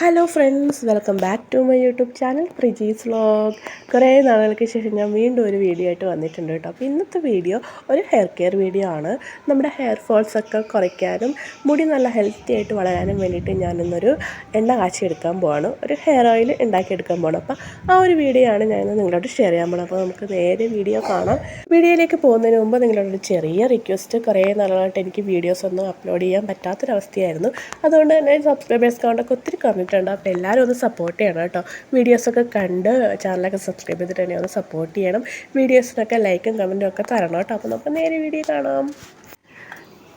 Hello friends welcome back to my YouTube channel Priji's vlog കുറേ നാളുകൾക്ക് ശേഷം ഞാൻ വീണ്ടും ഒരു വീഡിയോ ആയിട്ട് വന്നിട്ടുണ്ട് കേട്ടോ. അപ്പോൾ ഇന്നത്തെ വീഡിയോ ഒരു ഹെയർ കെയർ വീഡിയോ ആണ്. നമ്മുടെ ഹെയർ ഫോൾസ് ഒക്കെ കുറയ്ക്കാനും മുടി നല്ല ഹെൽത്തി ആയിട്ട് വളരാനും വേണ്ടിയിട്ട് ഞാനിന്നൊരു എണ്ണ കാച്ചി എടുക്കാൻ പോവാണ്. ഒരു ഹെയർ ഓയിൽ ഉണ്ടാക്കിയെടുക്കാൻ പോകണം അപ്പോൾ ആ ഒരു വീഡിയോ ആണ് ഞാനിന്ന് നിങ്ങളോട് ഷെയർ ചെയ്യാൻ പോകുന്നത് അപ്പോൾ നമുക്ക് നേരെ വീഡിയോ കാണാം. വീഡിയോയിലേക്ക് പോകുന്നതിന് മുമ്പ് നിങ്ങളോടൊരു ചെറിയ റിക്വസ്റ്റ് കുറേ നാളുകളായിട്ട് എനിക്ക് വീഡിയോസ് ഒന്നും അപ്ലോഡ് ചെയ്യാൻ പറ്റാത്തൊരവസ്ഥയായിരുന്നു. അതുകൊണ്ട് തന്നെ സബ്സ്ക്രൈബേഴ്സ് കൗണ്ടൊക്കെ ഒത്തിരി കുറഞ്ഞിട്ടുണ്ട് അപ്പോൾ എല്ലാവരും ഒന്ന് സപ്പോർട്ട് ചെയ്യണം കേട്ടോ. വീഡിയോസൊക്കെ കണ്ട് ചാനലൊക്കെ സബ്സ്ക്രൈബ് ചെയ്തിട്ട് തന്നെ ഒന്ന് സപ്പോർട്ട് ചെയ്യണം. വീഡിയോസിനൊക്കെ ലൈക്കും കമന്റും ഒക്കെ തരണം കേട്ടോ. അപ്പോൾ നമുക്ക് നേരെ വീഡിയോ കാണാം.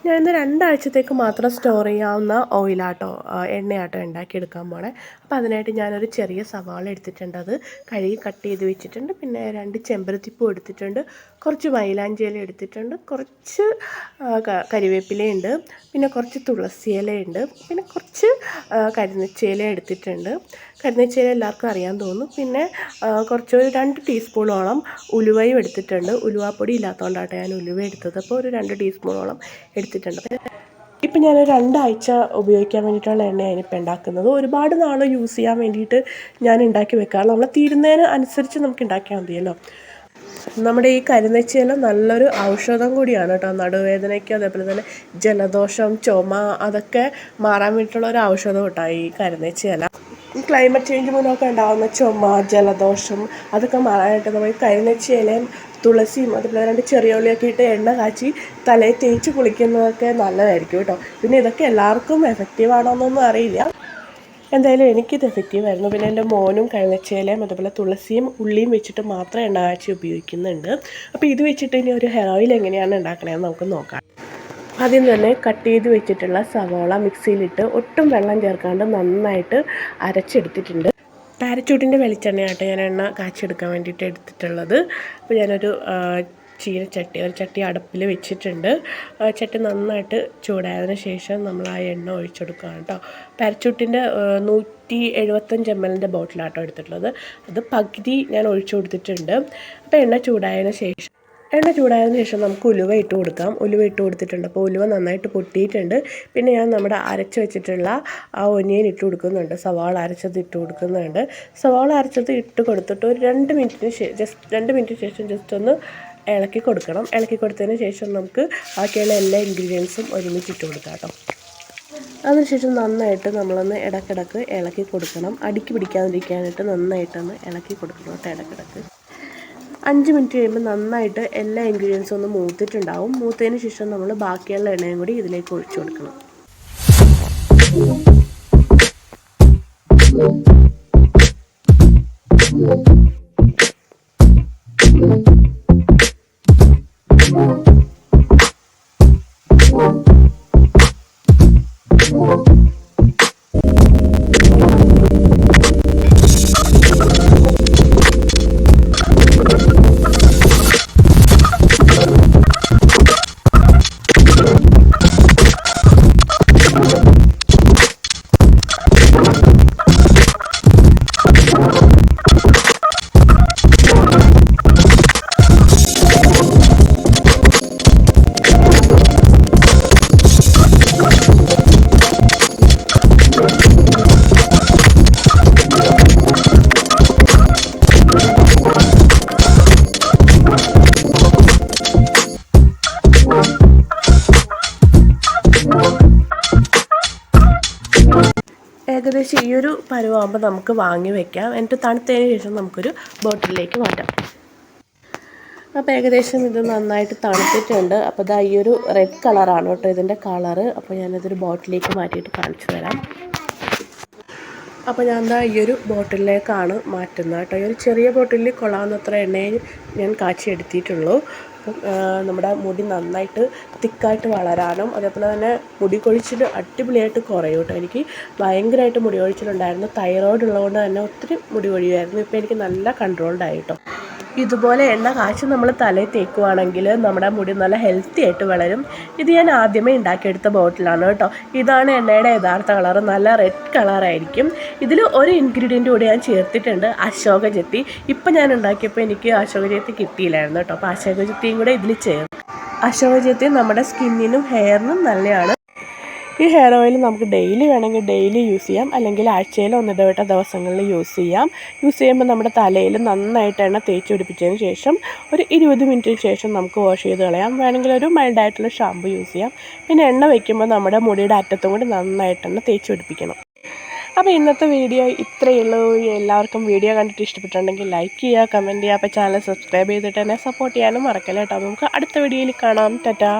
ഞാനിന്ന് രണ്ടാഴ്ചത്തേക്ക് മാത്രം സ്റ്റോർ ചെയ്യാവുന്ന ഓയിലാട്ടോ എണ്ണയാട്ടോ ഉണ്ടാക്കിയെടുക്കാൻ പോണേ. അപ്പോൾ അതിനായിട്ട് ഞാനൊരു ചെറിയ സവാള എടുത്തിട്ടുണ്ട്. അത് കഴുകി കട്ട് ചെയ്ത് വെച്ചിട്ടുണ്ട്. പിന്നെ രണ്ട് ചെമ്പരത്തിപ്പൂ എടുത്തിട്ടുണ്ട്. കുറച്ച് മൈലാഞ്ചിയില എടുത്തിട്ടുണ്ട്. കുറച്ച് കരിവേപ്പിലയുണ്ട് പിന്നെ കുറച്ച് തുളസിയിലയുണ്ട് പിന്നെ കുറച്ച് കരിനച്ചില എടുത്തിട്ടുണ്ട്. കരിനച്ചില എല്ലാവർക്കും അറിയാൻ തോന്നും പിന്നെ കുറച്ച് ഒരു രണ്ട് ടീസ്പൂണോളം ഉലുവയും എടുത്തിട്ടുണ്ട്. ഉലുവാപ്പൊടി ഇല്ലാത്തതുകൊണ്ടാണ് ഞാൻ ഉലുവ എടുത്തത്. അപ്പോൾ ഒരു രണ്ട് ടീസ്പൂണോളം എടുത്തിട്ടുണ്ട്. ഇപ്പം ഞാൻ രണ്ടാഴ്ച ഉപയോഗിക്കാൻ വേണ്ടിയിട്ടുള്ള എണ്ണയാണ് ഇപ്പോൾ ഉണ്ടാക്കുന്നത്. ഒരുപാട് നാൾ യൂസ് ചെയ്യാൻ വേണ്ടിയിട്ട് ഞാൻ ഉണ്ടാക്കി വെക്കാറ് നമ്മൾ തീരുന്നതിന് അനുസരിച്ച് നമുക്ക് ഉണ്ടാക്കിയാൽ മതിയല്ലോ. നമ്മുടെ ഈ കരിനെച്ചില നല്ലൊരു ഔഷധം കൂടിയാണ് കേട്ടോ. നടുവേദനയ്ക്ക് അതേപോലെ തന്നെ ജലദോഷം ചുമ അതൊക്കെ മാറാൻ വേണ്ടിയിട്ടുള്ള ഒരു ഔഷധം കേട്ടോ ഈ കരിനെച്ചില. ക്ലൈമറ്റ് ചേഞ്ച് മൂലമൊക്കെ ഉണ്ടാകുന്ന ചുമ ജലദോഷം അതൊക്കെ മാറാനായിട്ട് നമ്മൾ കരിനെച്ചി ഇലയും തുളസിയും അതുപോലെ രണ്ട് ചെറിയ ഉള്ളിയൊക്കെ ഇട്ട് എണ്ണ കാച്ചി തലയിൽ തേച്ച് കുളിക്കുന്നതൊക്കെ നല്ലതായിരിക്കും കേട്ടോ. പിന്നെ ഇതൊക്കെ എല്ലാവർക്കും എഫക്റ്റീവ് ആണോ എന്നൊന്നും അറിയില്ല. എന്തായാലും എനിക്കിത് എഫക്റ്റീവ് ആയിരുന്നു. പിന്നെ എന്റെ മോനും കഴിഞ്ഞച്ചേലയും അതുപോലെ തുളസിയും ഉള്ളിയും വെച്ചിട്ട് മാത്രം എണ്ണ കാച്ചി ഉപയോഗിക്കുന്നുണ്ട്. അപ്പോൾ ഇത് വെച്ചിട്ട് ഇനി ഒരു ഹെയർ ഓയിൽ എങ്ങനെയാണ് ഉണ്ടാക്കണതെന്ന് നമുക്ക് നോക്കാം. ആദ്യം തന്നെ കട്ട് ചെയ്ത് വെച്ചിട്ടുള്ള സവോള മിക്സിയിലിട്ട് ഒട്ടും വെള്ളം ചേർക്കാണ്ട് നന്നായിട്ട് അരച്ചെടുത്തിട്ടുണ്ട്. പാരച്ചൂട്ടിന്റെ വെളിച്ചെണ്ണയായിട്ട് ഞാൻ എണ്ണ കാച്ചെടുക്കാൻ വേണ്ടിയിട്ട് എടുത്തിട്ടുള്ളത്. അപ്പോൾ ഞാനൊരു ചീനച്ചട്ടി ഒരു ചട്ടി അടുപ്പിൽ വെച്ചിട്ടുണ്ട്. ചട്ടി നന്നായിട്ട് ചൂടായതിനു ശേഷം നമ്മൾ ആ എണ്ണ ഒഴിച്ചെടുക്കുകയാണ് കേട്ടോ. പാരച്ചൂട്ടിന്റെ നൂറ്റി എഴുപത്തഞ്ച് എം എല്ലിന്റെ ബോട്ടിലാട്ടോ എടുത്തിട്ടുള്ളത്. അത് പകുതി ഞാൻ ഒഴിച്ചു കൊടുത്തിട്ടുണ്ട്. അപ്പോൾ എണ്ണ ചൂടായതിനു ശേഷം എണ്ണ ചൂടായതിനു ശേഷം നമുക്ക് ഉലുവ ഇട്ട് കൊടുക്കാം. ഉലുവ ഇട്ട് കൊടുത്തിട്ടുണ്ട്. അപ്പോൾ ഉലുവ നന്നായിട്ട് പൊട്ടിയിട്ടുണ്ട്. പിന്നെ ഞാൻ നമ്മുടെ അരച്ച് വെച്ചിട്ടുള്ള ആ ഒനിയൻ ഇട്ട് കൊടുക്കുന്നുണ്ട്. സവാള അരച്ചത് ഇട്ട് കൊടുക്കുന്നുണ്ട്. സവാള അരച്ചത് ഇട്ട് കൊടുത്തിട്ട് ഒരു രണ്ട് മിനിറ്റിന് ശേഷം ജസ്റ്റ് രണ്ട് മിനിറ്റിന് ശേഷം ജസ്റ്റ് ഒന്ന് ഇളക്കി കൊടുക്കണം. ഇളക്കി കൊടുത്തതിന് ശേഷം നമുക്ക് ബാക്കിയുള്ള എല്ലാ ഇൻഗ്രീഡിയൻസും ഒരുമിച്ച് ഇട്ട് കൊടുക്കാം കേട്ടോ. അതിനുശേഷം നന്നായിട്ട് നമ്മളൊന്ന് ഇടക്കിടക്ക് ഇളക്കി കൊടുക്കണം. അടുക്കി പിടിക്കാതിരിക്കാനായിട്ട് നന്നായിട്ടൊന്ന് ഇളക്കി കൊടുക്കണം കേട്ടോ ഇടക്കിടക്ക്. അഞ്ച് മിനിറ്റ് കഴിയുമ്പോൾ നന്നായിട്ട് എല്ലാ ഇൻഗ്രീഡിയൻസും ഒന്ന് മൂത്തിട്ടുണ്ടാവും. മൂത്തതിന് ശേഷം നമ്മൾ ബാക്കിയുള്ള എണ്ണയും കൂടി ഇതിലേക്ക് ഒഴിച്ചു കൊടുക്കണം. ഏകദേശം ഈ ഒരു പരുവാകുമ്പോൾ നമുക്ക് വാങ്ങി വെക്കാം. എന്നിട്ട് തണുത്തതിന് ശേഷം നമുക്കൊരു ബോട്ടിലേക്ക് മാറ്റാം. അപ്പോൾ ഏകദേശം ഇത് നന്നായിട്ട് തണുത്തിട്ടുണ്ട്. അപ്പോൾ ഇതാ ഈ ഒരു റെഡ് കളറാണ് കേട്ടോ ഇതിന്റെ കളറ് അപ്പോൾ ഞാനിതൊരു ബോട്ടിലേക്ക് മാറ്റിയിട്ട് കാണിച്ചു തരാം. അപ്പോൾ ഞാൻ എന്താ ഈ ഒരു ബോട്ടിലേക്കാണ് മാറ്റുന്നത് കേട്ടോ. ഈ ഒരു ചെറിയ ബോട്ടിലിൽ കൊള്ളാവുന്നത്ര എണ്ണയെ ഞാൻ കാച്ചി എടുത്തിട്ടുള്ളൂ. അപ്പം നമ്മുടെ മുടി നന്നായിട്ട് തിക്കായിട്ട് വളരാനും അതേപോലെ തന്നെ മുടി കൊഴിച്ചിൽ അടിപൊളിയായിട്ട് കുറയും കേട്ടോ. എനിക്ക് ഭയങ്കരമായിട്ട് മുടി കൊഴിച്ചിലുണ്ടായിരുന്നു. തൈറോയ്ഡ് ഉള്ളതുകൊണ്ട് തന്നെ ഒത്തിരി മുടി കൊഴിയുമായിരുന്നു. ഇപ്പോൾ എനിക്ക് നല്ല കൺട്രോൾഡ് ആയി കേട്ടോ. ഇതുപോലെ എണ്ണ കാച്ചി നമ്മൾ തലയിൽ തേക്കുവാണെങ്കിൽ നമ്മുടെ മുടി നല്ല ഹെൽത്തി ആയിട്ട് വളരും. ഇത് ഞാൻ ആദ്യമേ ഉണ്ടാക്കിയെടുത്ത ബോട്ടിലാണ് കേട്ടോ. ഇതാണ് എണ്ണയുടെ യഥാർത്ഥ കളർ നല്ല റെഡ് കളറായിരിക്കും ഇതിൽ ഒരു ഇൻഗ്രീഡിയന്റ് കൂടി ഞാൻ ചേർത്തിട്ടുണ്ട് അശോക അശോകജത്തി ഇപ്പം ഞാൻ ഉണ്ടാക്കിയപ്പോൾ എനിക്ക് അശോക അശോകജത്തി കിട്ടിയില്ലായിരുന്നു കേട്ടോ. അപ്പോൾ അശോക അശോകജത്തിയും കൂടെ ഇതിൽ ചേർത്ത് അശോകജത്തി നമ്മുടെ സ്കിന്നിനും ഹെയറിനും നല്ലതാണ് ഈ ഹെയർ ഓയിൽ നമുക്ക് ഡെയിലി വേണമെങ്കിൽ ഡെയിലി യൂസ് ചെയ്യാം. അല്ലെങ്കിൽ ആഴ്ചയിൽ ഒന്നിടവിട്ട ദിവസങ്ങളിൽ യൂസ് ചെയ്യാം. യൂസ് ചെയ്യുമ്പോൾ നമ്മുടെ തലയിൽ നന്നായിട്ട് എണ്ണ തേച്ച് പിടിപ്പിച്ചതിന് ശേഷം ഒരു ഇരുപത് മിനിറ്റിന് ശേഷം നമുക്ക് വാഷ് ചെയ്ത് കളയാം. വേണമെങ്കിൽ ഒരു മൈൽഡായിട്ടുള്ള ഷാമ്പു യൂസ് ചെയ്യാം. പിന്നെ എണ്ണ വയ്ക്കുമ്പോൾ നമ്മുടെ മുടിയുടെ അറ്റത്തും കൂടി നന്നായിട്ട് എണ്ണ തേച്ച് പിടിപ്പിക്കണം. അപ്പോൾ ഇന്നത്തെ വീഡിയോ ഇത്രയേ ഉള്ളൂ. എല്ലാവർക്കും വീഡിയോ കണ്ടിട്ട് ഇഷ്ടപ്പെട്ടിട്ടുണ്ടെങ്കിൽ ലൈക്ക് ചെയ്യുക കമന്റ് ചെയ്യുക. അപ്പോൾ ചാനൽ സബ്സ്ക്രൈബ് ചെയ്തിട്ട് തന്നെ സപ്പോർട്ട് ചെയ്യാനും മറക്കല്ലേട്ടോ നമുക്ക് അടുത്ത വീഡിയോയിൽ കാണാം. ടാറ്റാ.